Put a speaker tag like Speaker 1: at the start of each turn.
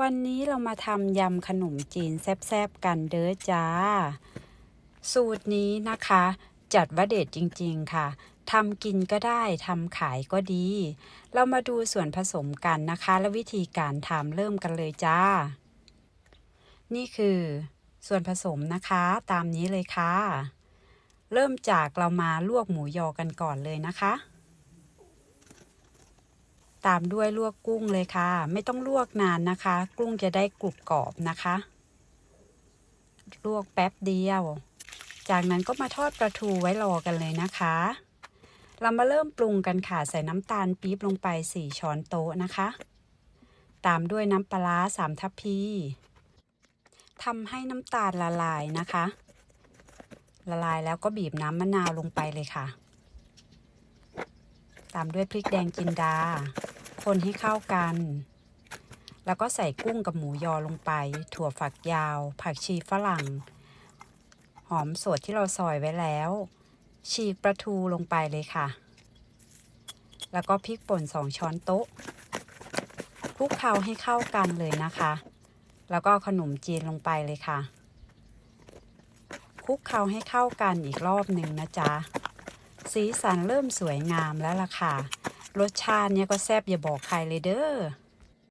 Speaker 1: วันนี้เรามาทำยำขนมจีนแซ่บๆกันเด้อจ้า สูตรนี้นะคะ จัดว่าเด็ดจริงๆค่ะทำกินก็ได้ทำขายก็ดี เรามาดูส่วนผสมกันนะคะ และวิธีการทำเริ่มกันเลยจ้า นี่คือส่วนผสมนะคะตามนี้เลยค่ะ เริ่มจากเรามาลวกหมูยอกันก่อนเลยนะคะ ตามด้วยลวกกุ้งเลยค่ะ ไม่ต้องลวกนานนะคะ กุ้งจะได้กรุบกรอบนะคะ ลวกแป๊บเดียว จากนั้นก็มาทอดปลาทูไว้รอกันเลยนะคะ เรามาเริ่มปรุงกันค่ะ ใส่น้ำตาลปี๊บลงไป 4 ช้อนโต๊ะนะคะ ตามด้วยน้ำปลาร้า3ทัพพีทำให้น้ำตาลละลายนะคะ ละลายแล้วก็บีบน้ำมะนาวลงไปเลยค่ะ ตามด้วยพริกแดงจินดา คนให้เข้ากัน แล้วก็ใส่กุ้งกับหมูยอลงไป ถั่วฝักยาว ผักชีฝรั่ง หอมสดที่เราซอยไว้แล้ว ฉีกปลาทูลงไปเลยค่ะ แล้วก็พริกป่นสองช้อนโต๊ะคลุกเคล้าให้เข้ากันเลยนะคะ แล้วก็ขนมจีนลงไปเลยค่ะคลุกเคล้าให้เข้ากันอีกรอบหนึ่งนะจ๊ะ สีสันเริ่มสวยงามแล้วล่ะค่ะ รสชาติเนี่ยก็แซ่บอย่าบอกใครเลยเด้อ